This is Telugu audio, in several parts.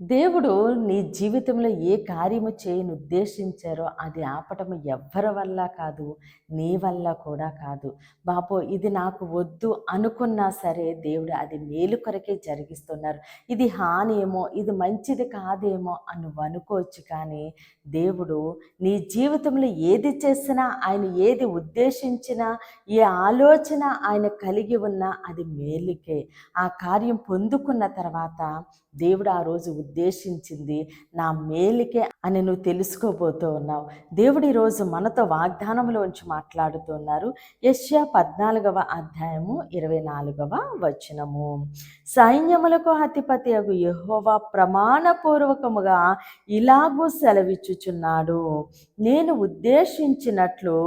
దేవుడు నీ జీవితంలో ఏ కార్యము చేయని ఉద్దేశించారో అది ఆపటం ఎవ్వరి వల్ల కాదు నీ వల్ల కూడా కాదు. బాబో ఇది నాకు వద్దు అనుకున్నా సరే దేవుడు అది మేలు కొరకే జరిగిస్తున్నారు. ఇది హాని ఏమో ఇది మంచిది కాదేమో అని అనుకోవచ్చు కానీ దేవుడు నీ జీవితంలో ఏది చేసినా ఆయన ఏది ఉద్దేశించినా ఏ ఆలోచన ఆయన కలిగి ఉన్నా అది మేలుకే. ఆ కార్యం పొందుకున్న తర్వాత దేవుడు ఆ రోజు ఉద్దేశించింది నా మేలికే అని నువ్వు తెలుసుకోబోతూ ఉన్నావు. దేవుడు ఈరోజు మనతో వాగ్దానంలోంచి మాట్లాడుతున్నారు యశ్యా పద్నాలుగవ అధ్యాయము ఇరవై నాలుగవ వచనము. సైన్యములకు అధిపతి అగు యహోవా ప్రమాణపూర్వకముగా ఇలాగూ సెలవిచ్చుచున్నాడు. నేను ఉద్దేశించినట్లు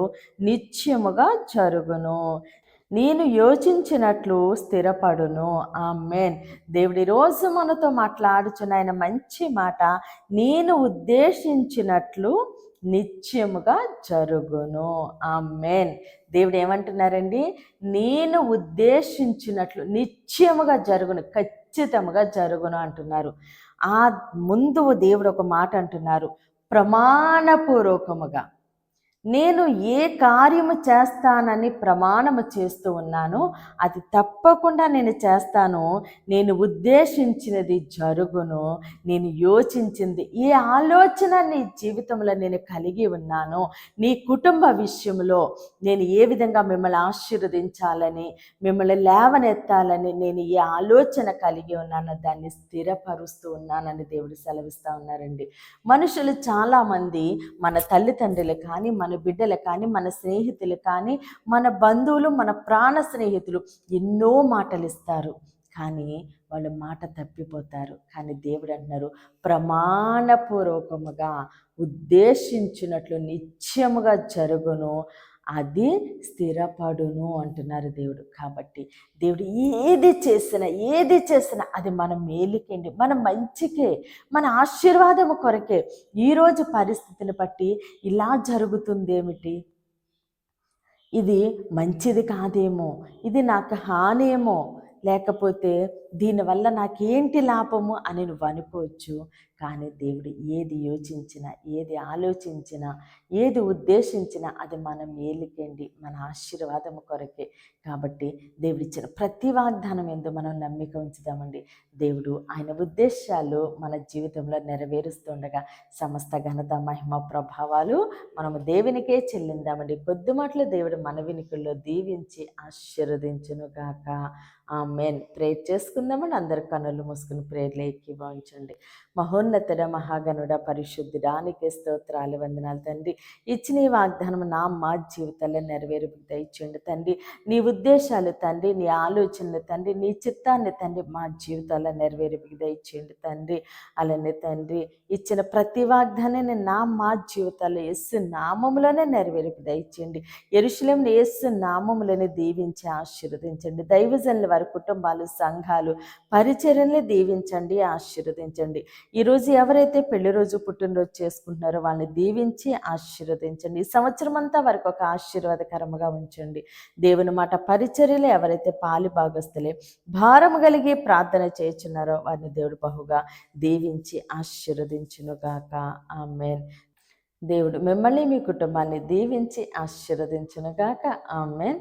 నిత్యముగా జరుగును. నేను యోచించినట్లు స్థిరపడును. ఆ మేన్ దేవుడి రోజు మనతో మాట్లాడుచున్న ఆయన మంచి మాట నేను ఉద్దేశించినట్లు నిత్యముగా జరుగును. ఆ మేన్ దేవుడు ఏమంటున్నారండి? నేను ఉద్దేశించినట్లు నిత్యముగా జరుగును ఖచ్చితముగా జరుగును అంటున్నారు. ఆ ముందు దేవుడు ఒక మాట అంటున్నారు ప్రమాణపూర్వకముగా. నేను ఏ కార్యము చేస్తానని ప్రమాణము చేస్తూ ఉన్నాను అది తప్పకుండా నేను చేస్తాను. నేను ఉద్దేశించినది జరుగును. నేను యోచించింది ఏ ఆలోచన నీ జీవితంలో నేను కలిగి ఉన్నాను నీ కుటుంబ విషయంలో నేను ఏ విధంగా మిమ్మల్ని ఆశీర్వదించాలని మిమ్మల్ని లేవనెత్తాలని నేను ఏ ఆలోచన కలిగి ఉన్నానో దాన్ని స్థిరపరుస్తూ ఉన్నానని దేవుడు సెలవిస్తూ ఉన్నారండి. మనుషులు చాలామంది మన తల్లిదండ్రులు కానీ మన బిడ్డలు కానీ మన స్నేహితులు కానీ మన బంధువులు మన ప్రాణ స్నేహితులు ఎన్నో మాటలు ఇస్తారు కానీ వాళ్ళు మాట తప్పిపోతారు. కానీ దేవుడు అంటున్నారు ప్రమాణపూర్వకముగా ఉద్దేశించినట్లు నిత్యముగా జరుగును. అది స్థిరపడును అంటున్నారు దేవుడు. కాబట్టి దేవుడు ఏది చేసినా ఏది చేసినా అది మన మేలుకేండి మన మంచికే మన ఆశీర్వాదము కొరకే. ఈరోజు పరిస్థితిని బట్టి ఇలా జరుగుతుందేమిటి? ఇది మంచిది కాదేమో ఇది నాకు హానేమో లేకపోతే దీనివల్ల నాకేంటి లాభము అని నువ్వు అనుకోవచ్చు. కానీ దేవుడు ఏది యోచించినా ఏది ఆలోచించినా ఏది ఉద్దేశించినా అది మనం ఏలికండి మన ఆశీర్వాదం కొరకే. కాబట్టి దేవుడు ఇచ్చిన ప్రతి వాగ్దానం ఎందు మనం నమ్మిక ఉంచుదామండి. దేవుడు ఆయన ఉద్దేశాలు మన జీవితంలో నెరవేరుస్తుండగా సమస్త ఘనత మహిమ ప్రభావాలు మనము దేవునికే చెల్లిందామండి. కొద్ది మాటలు దేవుడు మన వినికుల్లో దీవించి ఆశీర్వదించును గాక ఆ మెయిన్ ప్రేర్ చేసుకుందామని అందరు కనులు మూసుకుని ప్రేర్లు ఎక్కి మహోన్నతుడ మహాగణుడ పరిశుద్ధుడానికి స్తోత్రాలు వందనాలు తండ్రి. ఇచ్చిన ఈ వాగ్దానం నా మా జీవితాల్లో నెరవేరు దయచేయండి తండ్రి. నీ ఉద్దేశాలు తండ్రి నీ ఆలోచనలు తండ్రి నీ చిత్తాన్ని తండ్రి మా జీవితాల్లో నెరవేరు దయచేయండి తండ్రి. అలానే తండ్రి ఇచ్చిన ప్రతి వాగ్దానాన్ని నా మా జీవితాల్లో ఎస్సు నామములోనే నెరవేరు దయచేయండి. ఎరుశలేంని ఎస్సు నామములని దీవించి ఆశీర్వదించండి. దైవజనుల వారి కుటుంబాలు సంఘాలు పరిచర్యల్ని దీవించండి ఆశీర్వదించండి. ఈరోజు ఎవరైతే పెళ్ళి రోజు పుట్టినరోజు చేసుకుంటున్నారో వాళ్ళని దీవించి ఆశీర్వదించండి. ఈ సంవత్సరం అంతా వారికి ఒక ఆశీర్వాదకరముగా ఉంచండి. దేవుని మాట పరిచర్యలు ఎవరైతే పాలి భాగస్తులే భారము కలిగి ప్రార్థన చేస్తున్నారో వారిని దేవుడు బహుగా దీవించి ఆశీర్వదించునుగాక ఆమెన్. దేవుడు మిమ్మల్ని మీ కుటుంబాన్ని దీవించి ఆశీర్వదించునుగాక ఆమెన్.